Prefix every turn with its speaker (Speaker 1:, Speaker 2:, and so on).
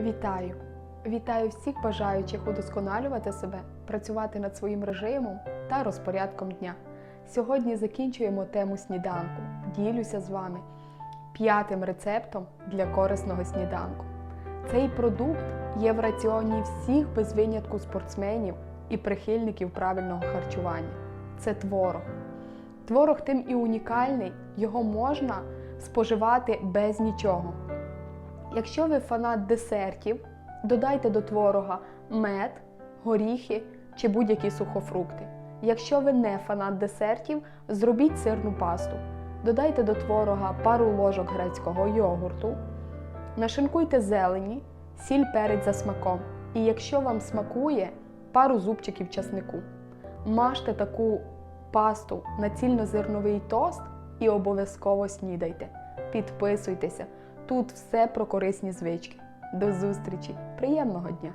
Speaker 1: Вітаю! Вітаю всіх бажаючих удосконалювати себе, працювати над своїм режимом та розпорядком дня. Сьогодні закінчуємо тему сніданку. Ділюся з вами п'ятим рецептом для корисного сніданку. Цей продукт є в раціоні всіх без винятку спортсменів і прихильників правильного харчування. Це творог. Творог тим і унікальний, його можна споживати без нічого. Якщо ви фанат десертів, додайте до творога мед, горіхи чи будь-які сухофрукти. Якщо ви не фанат десертів, зробіть сирну пасту. Додайте до творога пару ложок грецького йогурту, нашинкуйте зелені, сіль перець за смаком. І якщо вам смакує, пару зубчиків часнику. Мажте таку пасту на цільнозерновий тост і обов'язково снідайте. Підписуйтеся. Тут все про корисні звички. До зустрічі! Приємного дня!